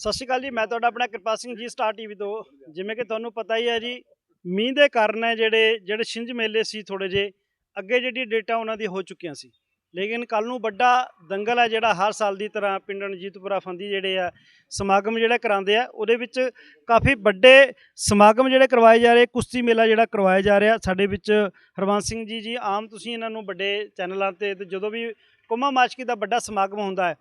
ਸਤਿ ਸ਼੍ਰੀ ਅਕਾਲ ਜੀ, ਮੈਂ ਤੁਹਾਡਾ ਆਪਣਾ ਕਿਰਪਾ ਸਿੰਘ ਜੀ ਸਟਾਰ ਟੀਵੀ ਤੋਂ। ਜਿਵੇਂ ਕਿ ਤੁਹਾਨੂੰ ਪਤਾ ਹੀ ਹੈ ਜੀ, ਮੀਂਹ ਦੇ ਕਾਰਨ ਹੈ ਜਿਹੜੇ ਜਿਹੜੇ ਛਿੰਝ ਮੇਲੇ ਸੀ ਥੋੜੇ ਜੇ ਅੱਗੇ ਜਿਹੜੀ ਡੇਟਾ ਉਹਨਾਂ ਦੀ ਹੋ ਚੁੱਕੀਆਂ ਸੀ। ਲੇਕਿਨ ਕੱਲ ਨੂੰ ਵੱਡਾ ਦੰਗਲ ਹੈ ਜਿਹੜਾ ਹਰ ਸਾਲ ਦੀ ਤਰ੍ਹਾਂ ਪਿੰਡ ਰਣਜੀਤਪੁਰਾ ਫੰਦੀ ਜਿਹੜੇ ਆ, ਸਮਾਗਮ ਜਿਹੜਾ ਕਰਾਉਂਦੇ ਆ, ਉਹਦੇ ਵਿੱਚ ਕਾਫੀ ਵੱਡੇ ਸਮਾਗਮ ਜਿਹੜੇ ਕਰਵਾਏ ਜਾ ਰਹੇ, ਕੁਸ਼ਤੀ ਮੇਲਾ ਜਿਹੜਾ ਕਰਵਾਇਆ ਜਾ ਰਿਹਾ। ਸਾਡੇ ਵਿੱਚ ਹਰਵੰਸ ਸਿੰਘ ਜੀ ਜੀ ਆਮ ਤੁਸੀਂ ਇਹਨਾਂ ਨੂੰ ਵੱਡੇ ਚੈਨਲਾਂ ਤੇ ਤੇ ਜਦੋਂ ਵੀ ਕੁਮਾ ਮਾਸ਼ਕੀ ਦਾ ਵੱਡਾ ਸਮਾਗਮ ਹੁੰਦਾ ਹੈ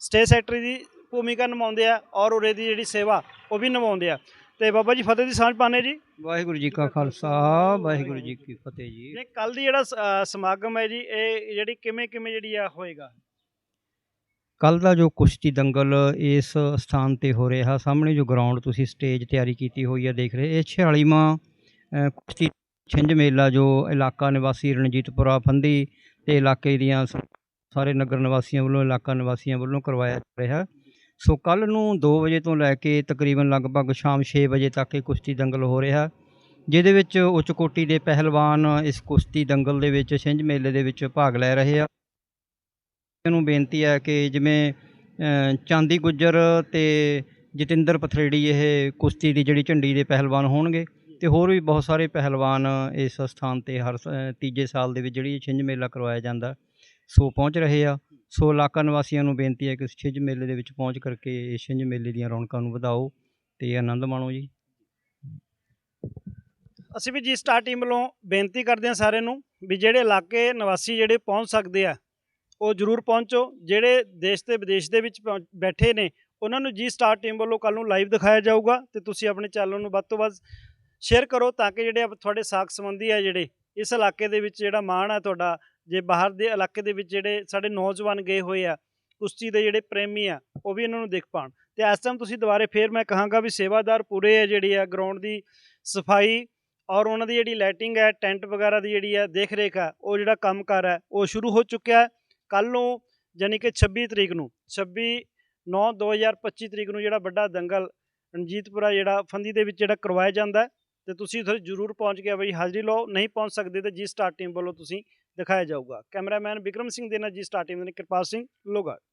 ਸਟੇਜ ਸੈਕਟਰੀ ਦੀ ਭੂਮਿਕਾ ਨਿਭਾਉਂਦੇ ਆ ਔਰ ਉਰੇ ਦੀ ਜਿਹੜੀ ਸੇਵਾ ਉਹ ਵੀ ਨਿਭਾਉਂਦੇ ਆ। ਤੇ ਬਾਬਾ ਜੀ ਫਤਿਹ ਦੀ ਸਾਂਝ ਪਾਣੇ ਜੀ। ਵਾਹਿਗੁਰੂ ਜੀ ਕਾ ਖਾਲਸਾ ਵਾਹਿਗੁਰੂ ਜੀ ਕੀ ਫਤਿਹ ਜੀ। ਇਹ ਕੱਲ ਦੀ ਜਿਹੜਾ ਸਮਾਗਮ ਹੈ ਜੀ ਇਹ ਜਿਹੜੀ ਕਿਵੇਂ ਕਿਵੇਂ ਜਿਹੜੀ ਆ ਹੋਏਗਾ? ਕੱਲ ਦਾ ਜੋ ਕੁਸ਼ਤੀ ਦੰਗਲ ਇਸ ਸਥਾਨ ਤੇ ਹੋ ਰਿਹਾ ਸਾਹਮਣੇ ਜੋ ਗਰਾਊਂਡ ਤੁਸੀਂ ਸਟੇਜ ਤਿਆਰੀ ਕੀਤੀ ਹੋਈ ਹੈ ਦੇਖ ਰਹੇ ਇਹ 46ਵਾਂ ਅ, ਕੁਸ਼ਤੀ ਛਿੰਝ ਮੇਲਾ ਜੋ ਇਲਾਕਾ ਨਿਵਾਸੀ ਰਣਜੀਤਪੁਰਾ ਫੰਦੀ ਤੇ ਇਲਾਕੇ ਦੀਆਂ ਸਾਰੇ ਨਗਰ ਨਿਵਾਸੀਆਂ ਵੱਲੋਂ ਇਲਾਕਾ ਨਿਵਾਸੀਆਂ ਵੱਲੋਂ ਕਰਵਾਇਆ ਜਾ ਰਿਹਾ। ਸੋ ਕੱਲ ਨੂੰ 2 ਵਜੇ ਤੋਂ ਲੈ ਕੇ ਤਕਰੀਬਨ ਲਗਭਗ ਸ਼ਾਮ 6 ਵਜੇ ਤੱਕ ਇਹ ਕੁਸ਼ਤੀ ਦੰਗਲ ਹੋ ਰਿਹਾ, ਜਿਹਦੇ ਵਿੱਚ ਉੱਚ ਕੋਟੀ ਦੇ ਪਹਿਲਵਾਨ ਇਸ ਕੁਸ਼ਤੀ ਦੰਗਲ ਦੇ ਵਿੱਚ ਛਿੰਝ ਮੇਲੇ ਦੇ ਵਿੱਚ ਭਾਗ ਲੈ ਰਹੇ ਆ। ਨੂੰ ਬੇਨਤੀ ਹੈ ਕਿ ਜਿਵੇਂ ਚਾਂਦੀ ਗੁੱਜਰ ਤੇ ਜਤਿੰਦਰ ਪਥਰੇੜੀ ਇਹ ਕੁਸ਼ਤੀ ਦੀ ਜਿਹੜੀ ਝੰਡੀ ਦੇ ਪਹਿਲਵਾਨ ਹੋਣਗੇ ਤੇ ਹੋਰ ਵੀ ਬਹੁਤ ਸਾਰੇ ਪਹਿਲਵਾਨ ਇਸ ਸਥਾਨ ਤੇ ਹਰ ਸ- ਤੀਜੇ ਸਾਲ ਦੇ ਵਿੱਚ ਜਿਹੜੀ ਛਿੰਝ ਮੇਲਾ ਕਰਵਾਇਆ ਜਾਂਦਾ, ਸੋ ਪਹੁੰਚ ਰਹੇ ਆ। ਸੋ ਇਲਾਕਾ ਨਿਵਾਸੀਆਂ ਨੂੰ ਬੇਨਤੀ ਹੈ ਕਿ ਛਿੰਝ ਮੇਲੇ ਦੇ ਵਿੱਚ ਪਹੁੰਚ ਕਰਕੇ ਇਹ ਛਿੰਝ ਮੇਲੇ ਦੀਆਂ ਰੌਣਕਾਂ ਨੂੰ ਵਧਾਓ ਤੇ ਆਨੰਦ ਮਾਣੋ ਜੀ। ਅਸੀਂ ਵੀ ਜੀ ਸਟਾਰ ਟੀਮ ਵੱਲੋਂ ਬੇਨਤੀ ਕਰਦੇ ਹਾਂ ਸਾਰਿਆਂ ਨੂੰ ਵੀ ਜਿਹੜੇ ਇਲਾਕੇ ਨਿਵਾਸੀ ਜਿਹੜੇ ਪਹੁੰਚ ਸਕਦੇ ਆ, ਉਹ ਜ਼ਰੂਰ ਪਹੁੰਚੋ। ਜਿਹੜੇ ਦੇਸ਼ ਤੇ ਵਿਦੇਸ਼ ਦੇ ਵਿੱਚ ਪਹੁੰਚ- ਬੈਠੇ ਨੇ, ਉਹਨਾਂ ਨੂੰ ਜੀ ਸਟਾਰ ਟੀਮ ਵੱਲੋਂ ਕੱਲ ਨੂੰ ਲਾਈਵ ਦਿਖਾਇਆ ਜਾਊਗਾ ਤੇ ਤੁਸੀਂ ਆਪਣੇ ਚੈਨਲ ਨੂੰ ਵੱਧ ਤੋਂ ਵੱਧ ਸ਼ੇਅਰ ਕਰੋ ਤਾਂ ਕਿ ਜਿਹੜੇ ਆਪ- ਤੁਹਾਡੇ ਸਾਖ ਸੰਬੰਧੀ ਆ ਜਿਹੜੇ, ਇਸ ਇਲਾਕੇ ਦੇ ਵਿੱਚ ਜਿਹੜਾ ਮਾਣ ਹੈ ਤੁਹਾਡਾ ਜੇ ਬਾਹਰ ਦੇ ਇਲਾਕੇ ਦੇ ਵਿੱਚ ਜਿਹੜੇ ਸਾਡੇ ਨੌਜਵਾਨ ਗਏ ਹੋਏ ਆ, ਕੁਸ਼ਤੀ ਦੇ ਜਿਹੜੇ ਪ੍ਰੇਮੀ ਆ, ਉਹ ਵੀ ਇਹਨਾਂ ਨੂੰ ਦੇਖ ਪਾਣ। ਤੇ ਇਸ ਟਾਈਮ ਤੁਸੀਂ ਦੁਬਾਰੇ ਫੇਰ ਮੈਂ ਕਹਾਂਗਾ ਵੀ ਸੇਵਾਦਾਰ ਪੂਰੇ ਆ ਜਿਹੜੀ ਆ ਗਰਾਊਂਡ ਦੀ ਸਫ਼ਾਈ ਔਰ ਉਹਨਾਂ ਦੀ ਜਿਹੜੀ ਲਾਈਟਿੰਗ ਹੈ ਟੈਂਟ ਵਗੈਰਾ ਦੀ ਜਿਹੜੀ ਹੈ ਦੇਖ ਰੇਖ ਹੈ ਉਹ ਜਿਹੜਾ ਕੰਮ ਕਰ ਹੈ, ਉਹ ਸ਼ੁਰੂ ਹੋ ਚੁੱਕਿਆ ਹੈ। ਕੱਲ ਨੂੰ ਯਾਨੀ ਕਿ 26 ਤਰੀਕ ਨੂੰ 26 9 2025 ਤਰੀਕ ਨੂੰ ਜਿਹੜਾ ਵੱਡਾ ਦੰਗਲ ਰਣਜੀਤਪੁਰਾ ਜਿਹੜਾ, ਫੰਦੀ ਦੇ ਵਿੱਚ ਜਿਹੜਾ ਕਰਵਾਇਆ ਜਾਂਦਾ ਤੇ ਤੁਸੀਂ ਉੱਥੇ ਜ਼ਰੂਰ ਪਹੁੰਚ ਕੇ ਬਈ ਹਾਜ਼ਰੀ ਲਓ, ਨਹੀਂ ਪਹੁੰਚ ਸਕਦੇ ਤੇ ਜੀ ਸਟਾਰ ਟੀਮ ਵੱਲੋਂ ਤੁਸੀਂ ਦਿਖਾਇਆ ਜਾਊਗਾ। ਕੈਮਰਾਮੈਨ ਵਿਕਰਮ ਸਿੰਘ ਦੇ ਨਾਲ ਜੀ ਸਟਾਰ ਟੀਮ ਦੇ ਨਾਲ ਕਿਰਪਾਲ ਸਿੰਘ ਲੋਗਾ